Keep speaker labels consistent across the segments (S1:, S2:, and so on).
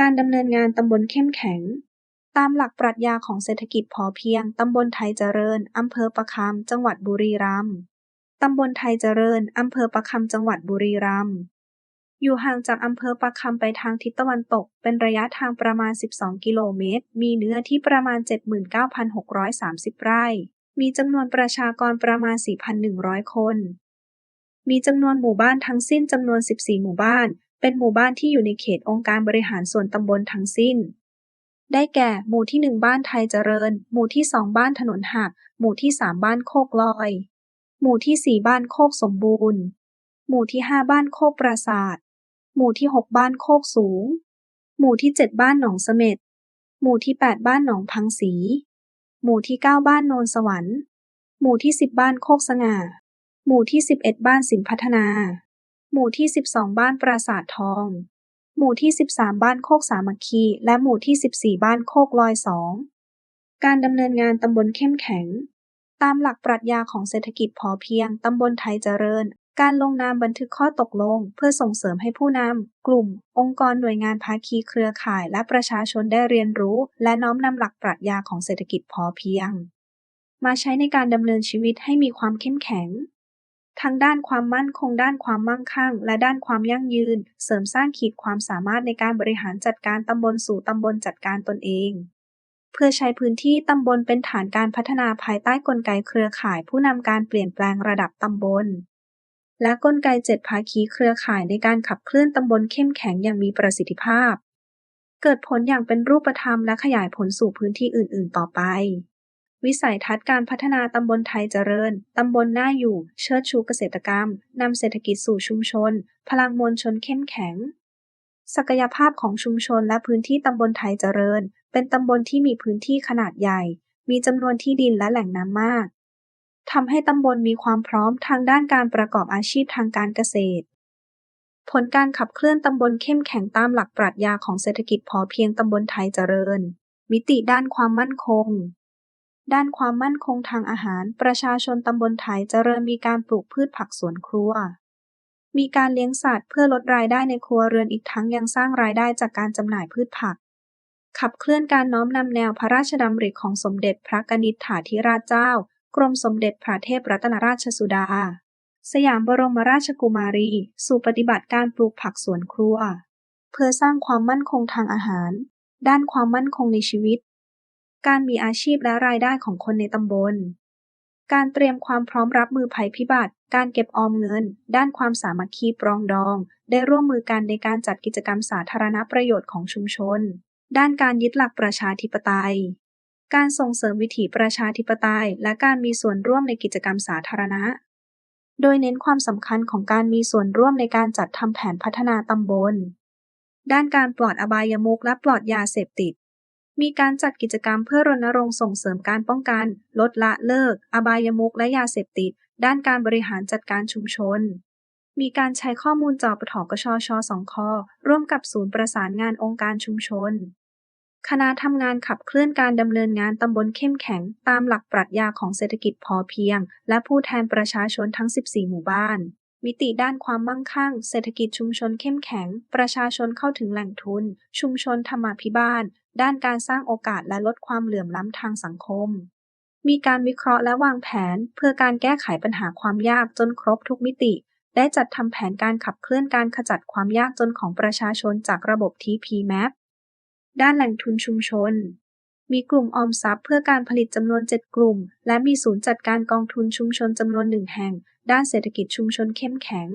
S1: การดำเนินงานตำบลเข้มแข็ง ตามหลักปรัชญาของเศรษฐกิจพอเพียง ตำบลไทยเจริญ อำเภอประคำ จังหวัดบุรีรัมย์ ตำบลไทยเจริญ อำเภอประคำ จังหวัดบุรีรัมย์ อยู่ห่างจากอำเภอประคำไปทางทิศตะวันตก เป็นระยะทางประมาณ 12 กิโลเมตร มีเนื้อที่ประมาณ 79,630 ไร่ มีจำนวนประชากรประมาณ 4,100 คนมีจำนวนหมู่บ้านทั้งสิ้นจำนวน 14 หมู่บ้าน เป็นหมู่บ้านที่อยู่ในเขตองค์การบริหารส่วนตำบลทั้งสิ้น ได้แก่ หมู่ที่ 1 บ้านไทยเจริญ หมู่ที่ 2 บ้านถนนหัก หมู่ที่ 3 บ้านโคกลอย หมู่ที่ 4 บ้านโคกสมบูรณ์ หมู่ที่ 5 บ้านโคกปราศาสาทหมู่ที่ 6 บ้านโคกสูง หมู่ที่ 7 บ้านหนองเสม็ด หมู่ที่ 8 บ้านหนองพังศรีหมู่ที่ 9 บ้านโนนสวรรค์ หมู่ที่ 10 บ้านโคกสง่า หมู่ที่ 11 บ้านสินพัฒนา หมู่ที่ 12 บ้านปราสาททอง หมู่ที่ 13 บ้านโคกสามัคคี และหมู่ที่ 14 บ้านโคกลอยสอง การดำเนินงานตำบลเข้มแข็ง ตามหลักปรัชญาของเศรษฐกิจพอเพียง ตำบลไทยเจริญ การลงนามบันทึกข้อตกลง เพื่อส่งเสริมให้ผู้นำ กลุ่ม องค์กรหน่วยงานภาคีเครือข่าย และประชาชนได้เรียนรู้ และน้อมนำหลักปรัชญาของเศรษฐกิจพอเพียง มาใช้ในการดำเนินชีวิตให้มีความเข้มแข็ง ทั้งด้านความมั่นคงด้านความมั่งคั่ง และด้านความยั่งยืน เสริมสร้างขีดความสามารถในการบริหารจัดการตำบลสู่ตำบลจัดการตนเอง เพื่อใช้พื้นที่ตำบลเป็นฐานการพัฒนาภายใต้กลไกเครือข่ายผู้นำการเปลี่ยนแปลงระดับตำบล และกลไกเจ็ดภาคีเครือข่ายในการขับเคลื่อนตำบลเข้มแข็งอย่างมีประสิทธิภาพ เกิดผลอย่างเป็นรูปธรรมและขยายผลสู่พื้นที่อื่น ๆ ต่อไป วิสัยทัศน์การพัฒนาตำบลไทยเจริญ ตำบลน่าอยู่ เชิดชูเกษตรกรรม นำเศรษฐกิจสู่ชุมชน พลังมวลชนเข้มแข็ง ศักยภาพของชุมชนและพื้นที่ตำบลไทยเจริญ เป็นตำบลที่มีพื้นที่ขนาดใหญ่ มีจำนวนที่ดินและแหล่งน้ำมากทำให้ตำบลมีความพร้อมทางด้านการประกอบอาชีพทางการเกษตร ผลการขับเคลื่อนตำบลเข้มแข็งตามหลักปรัชญาของเศรษฐกิจพอเพียงตำบลไทยเจริญ มิติด้านความมั่นคง ด้านความมั่นคงทางอาหาร ประชาชนตำบลไทยเจริญมีการปลูกพืชผักสวนครัว มีการเลี้ยงสัตว์เพื่อลดรายได้ในครัวเรือนอีกทั้งยังสร้างรายได้จากการจำหน่ายพืชผัก ขับเคลื่อนการน้อมนำแนวพระราชดำริของสมเด็จพระกนิษฐาธิราชเจ้า กรมสมเด็จพระเทพรัตนราชสุดา สยามบรมราชกุมารี สู่ปฏิบัติการปลูกผักสวนครัว เพื่อสร้างความมั่นคงทางอาหาร ด้านความมั่นคงในชีวิต การมีอาชีพและรายได้ของคนในตำบล การเตรียมความพร้อมรับมือภัยพิบัติ การเก็บออมเงิน ด้านความสามัคคีปรองดอง ได้ร่วมมือกันในการจัดกิจกรรมสาธารณประโยชน์ของชุมชน ด้านการยึดหลักประชาธิปไตย การส่งเสริมวิถีประชาธิปไตย และการมีส่วนร่วมในกิจกรรมสาธารณะ โดยเน้นความสำคัญของการมีส่วนร่วมในการจัดทำแผนพัฒนาตำบล ด้านการปลอดอบายมุขและปลอดยาเสพติด มีการจัดกิจกรรมเพื่อรณรงค์ส่งเสริมการป้องกัน ลดละเลิก อบายมุขและยาเสพติด ด้านการบริหารจัดการชุมชน มีการใช้ข้อมูลจอปทกชชสองคอร่วมกับศูนย์ประสานงานองค์การชุมชน คณะทำงานขับเคลื่อนการดำเนินงานตำบลเข้มแข็ง ตามหลักปรัชญาของเศรษฐกิจพอเพียง และผู้แทนประชาชนทั้ง 14 หมู่บ้าน มิติด้านความมั่งคั่ง เศรษฐกิจชุมชนเข้มแข็ง ประชาชนเข้าถึงแหล่งทุน ชุมชนธรรมาภิบาล ด้านการสร้างโอกาสและลดความเหลื่อมล้ำทางสังคม มีการวิเคราะห์และวางแผนเพื่อการแก้ไขปัญหาความยากจนครบทุกมิติ ได้จัดทำแผนการขับเคลื่อนการขจัดความยากจนของประชาชนจากระบบ TPMAP ด้านแหล่งทุนชุมชน มีกลุ่มออมทรัพย์เพื่อการผลิตจำนวน 7 กลุ่ม และมีศูนย์จัดการกองทุนชุมชนจำนวนหนึ่งแห่ง ด้านเศรษฐกิจชุมชนเข้มแข็ง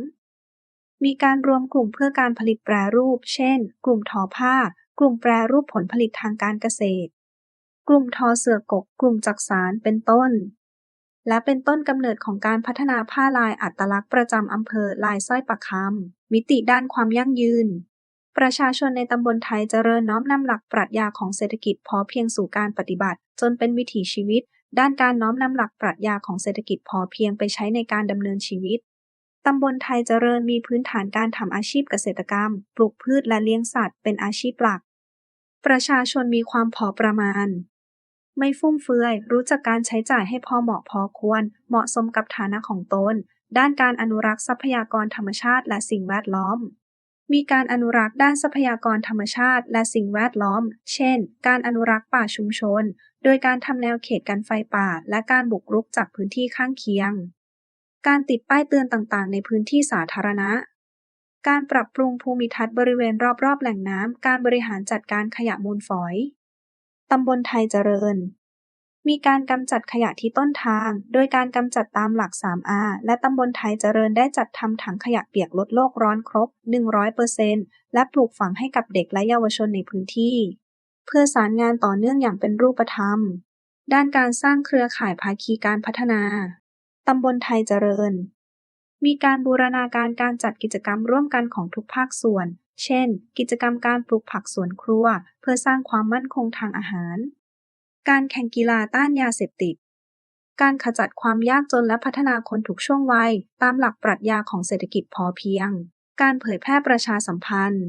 S1: มีการรวมกลุ่มเพื่อการผลิตแปรรูป เช่น กลุ่มทอผ้า กลุ่มแปรรูปผลผลิตทางการเกษตร กลุ่มทอเสือกก กลุ่มจักสานเป็นต้น และเป็นต้นกำเนิดของการพัฒนาผ้าลายอัตลักษณ์ประจำอำเภอลายสร้อยประคำมิติด้านความยั่งยืน ประชาชนในตำบลไทยเจริญน้อมนำหลักปรัชญาของเศรษฐกิจพอเพียงสู่การปฏิบัติ จนเป็นวิถีชีวิต ด้านการน้อมนำหลักปรัชญาของเศรษฐกิจพอเพียงไปใช้ในการดำเนินชีวิตตำบลไทยเจริญมีพื้นฐานการทำอาชีพเกษตรกรรม ปลูกพืชและเลี้ยงสัตว์เป็นอาชีพหลัก ประชาชนมีความพอประมาณ ไม่ฟุ่มเฟือย รู้จักการใช้จ่ายให้พอเหมาะพอควร เหมาะสมกับฐานะของตน ด้านการอนุรักษ์ทรัพยากรธรรมชาติและสิ่งแวดล้อม มีการอนุรักษ์ด้านทรัพยากรธรรมชาติและสิ่งแวดล้อม เช่น การอนุรักษ์ป่าชุมชน โดยการทำแนวเขตกันไฟป่า และการบุกรุกจากพื้นที่ข้างเคียง การติดป้ายเตือนต่างๆ ในพื้นที่สาธารณะ การปรับปรุงภูมิทัศน์บริเวณรอบ ๆ แหล่งน้ำ การบริหารจัดการขยะมูลฝอย ตำบลไทยเจริญ มีการกำจัดขยะที่ต้นทาง โดยการกำจัดตามหลัก 3R และตำบลไทยเจริญได้จัดทำถังขยะเปียกลดโลกร้อนครบ 100%และปลูกฝังให้กับเด็กและเยาวชนในพื้นที่ เพื่อสารงานต่อเนื่องอย่างเป็นรูปธรรม ด้านการสร้างเครือข่ายภาคีการพัฒนา ตำบลไทยเจริญ มีการบูรณาการการจัดกิจกรรมร่วมกันของทุกภาคส่วน เช่น กิจกรรมการปลูกผักสวนครัว เพื่อสร้างความมั่นคงทางอาหาร การแข่งกีฬาต้านยาเสพติด การขจัดความยากจนและพัฒนาคนทุกช่วงวัย ตามหลักปรัชญาของเศรษฐกิจพอเพียง การเผยแพร่ประชาสัมพันธ์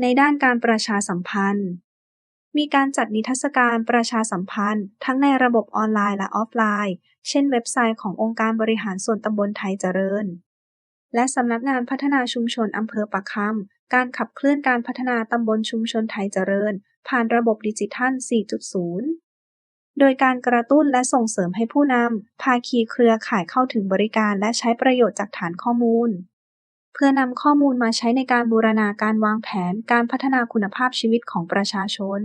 S1: ในด้านการประชาสัมพันธ์ มีการจัดนิทรรศการประชาสัมพันธ์ ทั้งในระบบออนไลน์และออฟไลน์เช่นเว็บไซต์ขององค์การบริหารส่วนตำบลไทยเจริญ และสำนักงานพัฒนาชุมชนอำเภอปะคำ การขับเคลื่อนการพัฒนาตำบลชุมชนไทยเจริญ ผ่านระบบดิจิทัล 4.0 โดยการกระตุ้นและส่งเสริมให้ผู้นำ ภาคีเครือข่ายเข้าถึงบริการและใช้ประโยชน์จากฐานข้อมูล เพื่อนำข้อมูลมาใช้ในการบูรณาการวางแผนการพัฒนาคุณภาพชีวิตของประชาชน